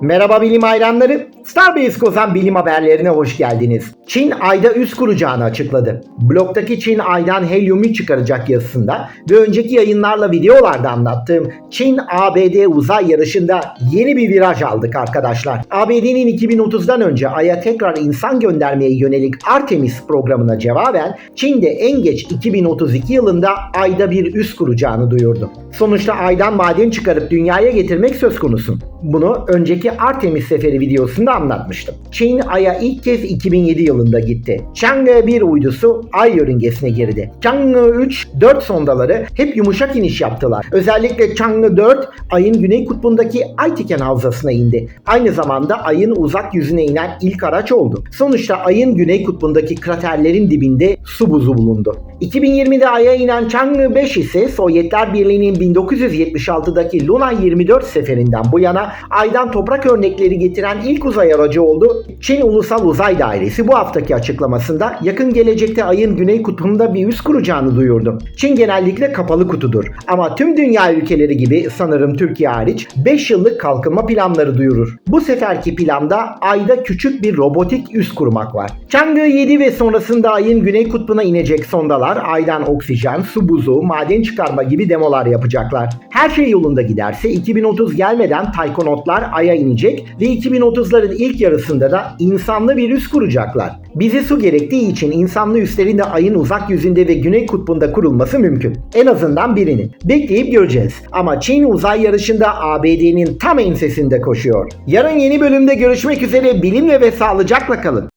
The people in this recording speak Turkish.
Merhaba bilim hayranları. Starbase Kozan bilim haberlerine hoş geldiniz. Çin ayda üs kuracağını açıkladı. Blogdaki Çin aydan helyumu çıkaracak yazısında ve önceki yayınlarla videolarda anlattığım Çin ABD uzay yarışında yeni bir viraj aldık arkadaşlar. ABD'nin 2030'dan önce aya tekrar insan göndermeye yönelik Artemis programına cevaben Çin de en geç 2032 yılında ayda bir üs kuracağını duyurdu. Sonuçta aydan maden çıkarıp dünyaya getirmek söz konusu. Bunu önceki Artemis seferi videosunda anlatmıştım. Çin Ay'a ilk kez 2007 yılında gitti. Chang'e 1 uydusu Ay yörüngesine girdi. Chang'e 3, 4 sondaları hep yumuşak iniş yaptılar. Özellikle Chang'e 4 Ay'ın güney kutbundaki Aytiken havzasına indi. Aynı zamanda Ay'ın uzak yüzüne inen ilk araç oldu. Sonuçta Ay'ın güney kutbundaki kraterlerin dibinde su buzu bulundu. 2020'de Ay'a inen Chang'e 5 ise Sovyetler Birliği'nin 1976'daki Luna 24 seferinden bu yana Ay'dan toprak örnekleri getiren ilk uzay aracı oldu. Çin Ulusal Uzay Dairesi bu haftaki açıklamasında yakın gelecekte Ay'ın güney kutbunda bir üs kuracağını duyurdu. Çin genellikle kapalı kutudur ama tüm dünya ülkeleri gibi sanırım Türkiye hariç 5 yıllık kalkınma planları duyurur. Bu seferki planda Ay'da küçük bir robotik üs kurmak var. Chang'e 7 ve sonrasında Ay'ın güney kutbuna inecek sondalar Ay'dan oksijen, su buzu, maden çıkarma gibi demolar yapacaklar. Her şey yolunda giderse 2030 gelmeden taykonotlar Ay'a inecek ve 2030'ların ilk yarısında da insanlı bir üs kuracaklar. Bize su gerektiği için insanlı üslerin de Ay'ın uzak yüzünde ve güney kutbunda kurulması mümkün. En azından birinin. Bekleyip göreceğiz. Ama Çin uzay yarışında ABD'nin tam ensesinde koşuyor. Yarın yeni bölümde görüşmek üzere bilimle ve sağlıcakla kalın.